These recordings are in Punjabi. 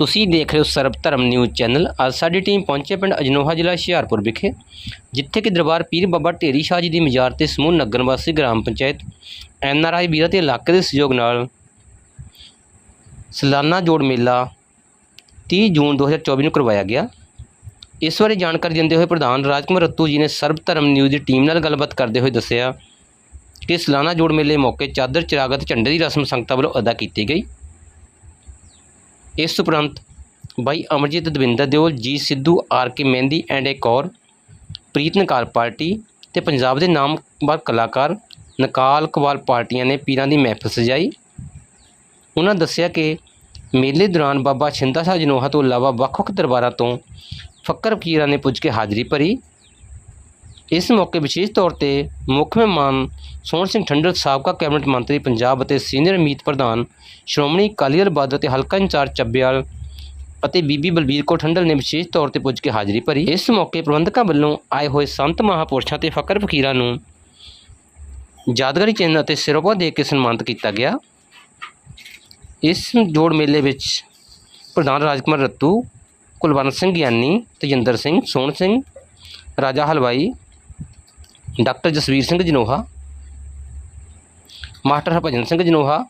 ਤੁਸੀਂ ਦੇਖ ਰਹੇ ਹੋ ਸਰਬ ਧਰਮ ਨਿਊਜ਼ ਚੈਨਲ। ਅੱਜ ਸਾਡੀ ਟੀਮ ਪਹੁੰਚੇ ਪਿੰਡ ਅਜਨੋਹਾ ਜ਼ਿਲ੍ਹਾ ਹੁਸ਼ਿਆਰਪੁਰ ਵਿਖੇ, ਜਿੱਥੇ ਕਿ ਦਰਬਾਰ ਪੀਰ ਬਾਬਾ ਢੇਰੀ ਸ਼ਾਹ ਜੀ ਦੀ ਮਜ਼ਾਰ ਤੇ ਸਮੂਹ ਨਗਰ ਵਾਸੀ gram panchayat N R I ਵੀਰਾਂ ਤੇ ਇਲਾਕੇ ਦੇ ਸਹਿਯੋਗ ਨਾਲ ਸਾਲਾਨਾ ਜੋੜ ਮੇਲਾ 30 ਜੂਨ 2024 ਨੂੰ ਕਰਵਾਇਆ ਗਿਆ। ਇਸ ਬਾਰੇ ਜਾਣਕਾਰੀ ਦਿੰਦੇ ਹੋਏ ਪ੍ਰਧਾਨ ਰਾਜਕੁਮਾਰ ਰੱਤੂ ਜੀ ਨੇ ਸਰਬ ਧਰਮ ਨਿਊਜ਼ ਦੀ ਟੀਮ ਨਾਲ ਗੱਲਬਾਤ ਕਰਦੇ ਹੋਏ ਦੱਸਿਆ ਕਿ ਸਾਲਾਨਾ ਜੋੜ ਮੇਲੇ ਮੌਕੇ ਚਾਦਰ, ਚਿਰਾਗਤ, ਝੰਡੇ ਦੀ ਰਸਮ ਸੰਗਤਾਂ ਵੱਲੋਂ ਅਦਾ ਕੀਤੀ ਗਈ। ਇਸ ਉਪਰੰਤ ਬਾਈ Amarjit Davinder Deol, G Sidhu, R K Mehndi and A Kaur Preet ਨਕਾਰ party ਤੇ ਪੰਜਾਬ ਦੇ ਨਾਮਵਰ ਕਲਾਕਾਰ ਨਕਾਲ ਕਵਾਲ ਪਾਰਟੀਆਂ ਨੇ ਪੀਰਾਂ ਦੀ ਮਹਿਫਲ ਸਜਾਈ। ਉਹਨਾਂ ਦੱਸਿਆ ਕਿ ਮੇਲੇ ਦੌਰਾਨ ਬਾਬਾ ਛਿੰਦਾ ਸਾਹਿਬ ਜਨੋਹਾ ਤੋਂ ਇਲਾਵਾ ਵੱਖ-ਵੱਖ ਦਰਬਾਰਾਂ ਤੋਂ ਫੱਕਰ ਫਕੀਰਾਂ ਨੇ ਪੁੱਜ ਕੇ ਹਾਜ਼ਰੀ ਭਰੀ। ਇਸ ਮੌਕੇ ਵਿਸ਼ੇਸ਼ ਤੌਰ ਤੇ ਮੁੱਖ ਮਹਿਮਾਨ ਸੋਹਣ ਸਿੰਘ ਠੰਡਲ, ਸਾਬਕਾ ਕੈਬਨਿਟ ਮੰਤਰੀ ਪੰਜਾਬ ਅਤੇ ਸੀਨੀਅਰ ਮੀਤ ਪ੍ਰਧਾਨ ਸ਼੍ਰੋਮਣੀ ਅਕਾਲੀ ਦਲ ਬਾਦਲ ਅਤੇ ਹਲਕਾ ਇੰਚਾਰਜ ਚੱਬਿਆਲ ਅਤੇ ਬੀਬੀ ਬਲਬੀਰ ਕੌਰ ਠੰਡਲ ਨੇ ਵਿਸ਼ੇਸ਼ ਤੌਰ ਤੇ ਪੁੱਜ ਕੇ ਹਾਜ਼ਰੀ ਭਰੀ। ਇਸ ਮੌਕੇ ਪ੍ਰਬੰਧਕਾਂ ਵੱਲੋਂ ਆਏ ਹੋਏ ਸੰਤ ਮਹਾਪੁਰਸ਼ਾਂ ਤੇ ਫਕਰ ਫਕੀਰਾਂ ਨੂੰ ਯਾਦਗਾਰੀ ਚਿੰਨ੍ਹ ਅਤੇ ਸਿਰੋਪਾ ਦੇ ਕੇ ਸਨਮਾਨਿਤ ਕੀਤਾ ਗਿਆ। ਇਸ ਜੋੜ ਮੇਲੇ ਵਿੱਚ ਪ੍ਰਧਾਨ ਰਾਜਕੁਮਾਰ ਰੱਤੂ, ਕੁਲਵੰਤ ਸਿੰਘ ਗਿਆਨੀ, ਤੇਜਿੰਦਰ ਸਿੰਘ, ਸੋਹਣ ਸਿੰਘ, ਰਾਜਾ ਹਲਵਾਈ ਡਾਕਟਰ ਜਸਵੀਰ ਸਿੰਘ ਜਨੋਹਾ, ਮਾਸਟਰ ਹਰਭਜਨ ਸਿੰਘ ਜਨੋਹਾ,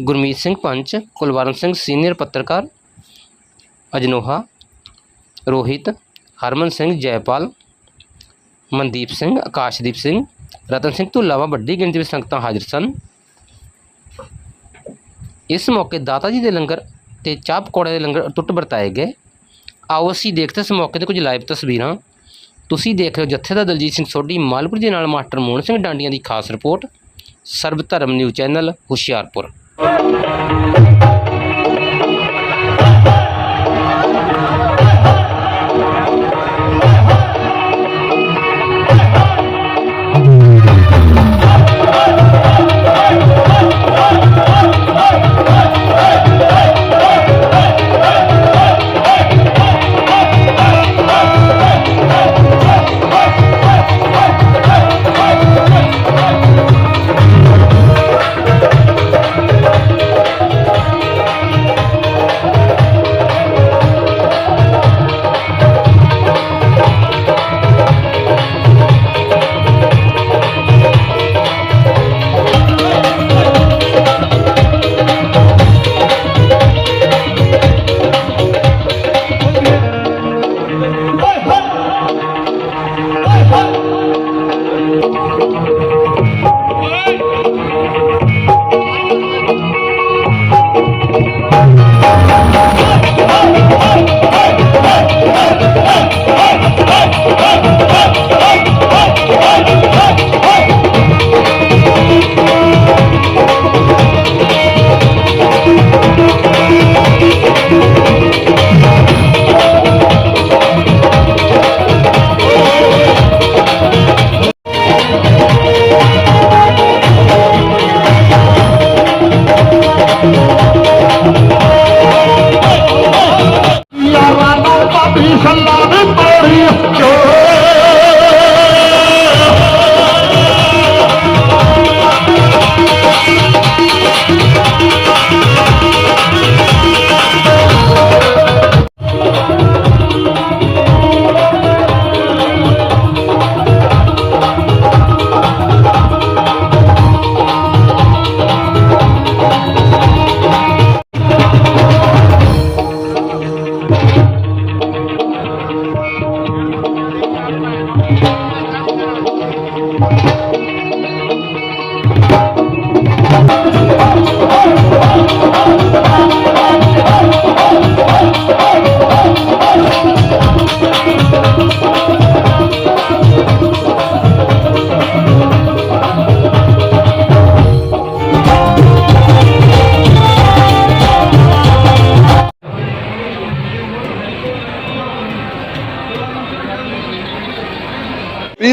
ਗੁਰਮੀਤ ਸਿੰਘ ਪੰਚ ਕੁਲਵੰਤ ਸਿੰਘ ਸੀਨੀਅਰ ਪੱਤਰਕਾਰ ਅਜਨੋਹਾ, ਰੋਹਿਤ, ਹਰਮਨ ਸਿੰਘ ਜੈਪਾਲ, ਮਨਦੀਪ ਸਿੰਘ, ਆਕਾਸ਼ਦੀਪ ਸਿੰਘ, ਰਤਨ ਸਿੰਘ ਤੋਂ ਇਲਾਵਾ ਵੱਡੀ ਗਿਣਤੀ ਵਿੱਚ ਸੰਗਤਾਂ ਹਾਜ਼ਰ ਸਨ। ਇਸ ਮੌਕੇ ਦਾਤਾ ਜੀ ਦੇ ਲੰਗਰ ਤੇ ਚਾਹ ਪਕੌੜੇ ਦੇ ਲੰਗਰ ਟੁੱਟ ਵਰਤਾਏ ਗਏ। ਆਓ ਅਸੀਂ ਦੇਖਦੇ ਇਸ ਮੌਕੇ ਤੇ ਕੁਝ ਲਾਈਵ ਤਸਵੀਰਾਂ। ਤੁਸੀਂ ਦੇਖ ਰਹੇ ਹੋ ਜੱਥੇ ਦਲਜੀਤ ਸਿੰਘ ਸੋਢੀ, ਮਾਲਪੁਰ ਦੇ ਨਾਲ ਮਾਸਟਰ ਮੋਹਨ ਸਿੰਘ ਡਾਂਡੀਆਂ ਦੀ ਖਾਸ report Sarab Dharam news channel Hoshiarpur. ਨੂੰ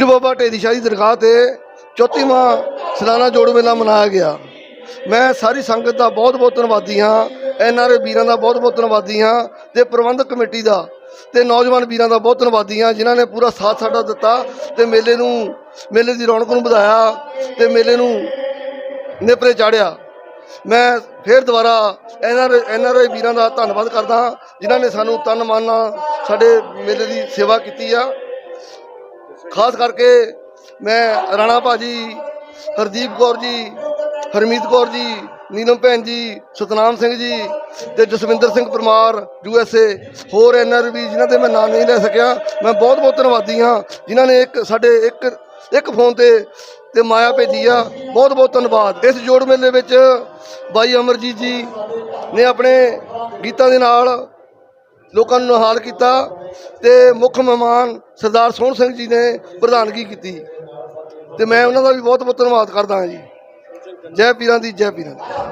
ਪੀਰ ਬਾਬਾ ਢੇਰੀ ਸ਼ਾਹ ਦੀ ਦਰਗਾਹ ਤੇ 34ਵਾਂ ਸਾਲਾਨਾ ਜੋੜ ਮੇਲਾ ਮਨਾਇਆ ਗਿਆ। ਮੈਂ ਸਾਰੀ ਸੰਗਤ ਦਾ ਬਹੁਤ ਬਹੁਤ ਧੰਨਵਾਦੀ ਹਾਂ, ਐਨ ਆਰ ਵੀਰਾਂ ਦਾ ਬਹੁਤ ਬਹੁਤ ਧੰਨਵਾਦੀ ਹਾਂ ਤੇ ਪ੍ਰਬੰਧਕ ਕਮੇਟੀ ਦਾ ਤੇ ਨੌਜਵਾਨ ਵੀਰਾਂ ਦਾ ਬਹੁਤ ਧੰਨਵਾਦੀ ਹਾਂ ਜਿਨ੍ਹਾਂ ਨੇ ਪੂਰਾ ਸਾਥ ਸਾਡਾ ਦਿੱਤਾ ਤੇ ਮੇਲੇ ਨੂੰ, ਮੇਲੇ ਦੀ ਰੌਣਕ ਨੂੰ ਵਧਾਇਆ ਤੇ ਮੇਲੇ ਨੂੰ ਨੇਪਰੇ ਚਾੜਿਆ। ਮੈਂ ਫਿਰ ਦੁਬਾਰਾ ਐਨਆਰ ਐਨਆਰਆਈ ਵੀਰਾਂ ਦਾ ਧੰਨਵਾਦ ਕਰਦਾ ਜਿਨ੍ਹਾਂ ਨੇ ਸਾਨੂੰ ਤਨ ਮਨ ਨਾਲ ਸਾਡੇ ਮੇਲੇ ਦੀ ਸੇਵਾ ਕੀਤੀ ਆ। ਖਾਸ ਕਰਕੇ ਮੈਂ ਰਾਣਾ ਭਾਜੀ ਹਰਦੀਪ ਕੌਰ ਜੀ, ਹਰਮੀਤ ਕੌਰ ਜੀ, ਨੀਲਮ ਭੈਣ ਜੀ, ਸਤਨਾਮ ਸਿੰਘ ਜੀ ਤੇ Jaswinder Singh Parmar, U S A, ਹੋਰ ਐੱਨ ਆਰ ਵੀ ਜਿਨ੍ਹਾਂ ਦੇ ਮੈਂ ਨਾਮ ਨਹੀਂ ਲੈ ਸਕਿਆ। ਮੈਂ ਬਹੁਤ ਬਹੁਤ ਧੰਨਵਾਦੀ ਹਾਂ। ਜਿਨ੍ਹਾਂ ਨੇ ਇੱਕ ਸਾਡੇ ਇੱਕ ਇੱਕ ਫੋਨ ਤੇ ਤੇ ਮਾਇਆ ਭੇਜੀ ਆ। ਬਹੁਤ ਬਹੁਤ ਧੰਨਵਾਦ। ਇਸ ਜੋੜ ਮੇਲੇ ਵਿੱਚ ਬਾਈ ਅਮਰਜੀਤ ਜੀ ਨੇ ਆਪਣੇ ਗੀਤਾਂ ਦੇ ਨਾਲ ਲੋਕਾਂ ਨੂੰ ਨਿਹਾਲ ਕੀਤਾ ਤੇ ਮੁੱਖ ਮਹਿਮਾਨ ਸਰਦਾਰ ਸੋਹਣ ਸਿੰਘ ਜੀ ਨੇ ਪ੍ਰਧਾਨਗੀ ਕੀਤੀ। ਤੇ ਮੈਂ ਉਹਨਾਂ ਦਾ ਵੀ ਬਹੁਤ ਬਹੁਤ ਧੰਨਵਾਦ ਕਰਦਾ ਹਾਂ ਜੀ। ਜੈ ਪੀਰਾਂ ਦੀ, ਜੈ ਪੀਰਾਂ ਦੀ।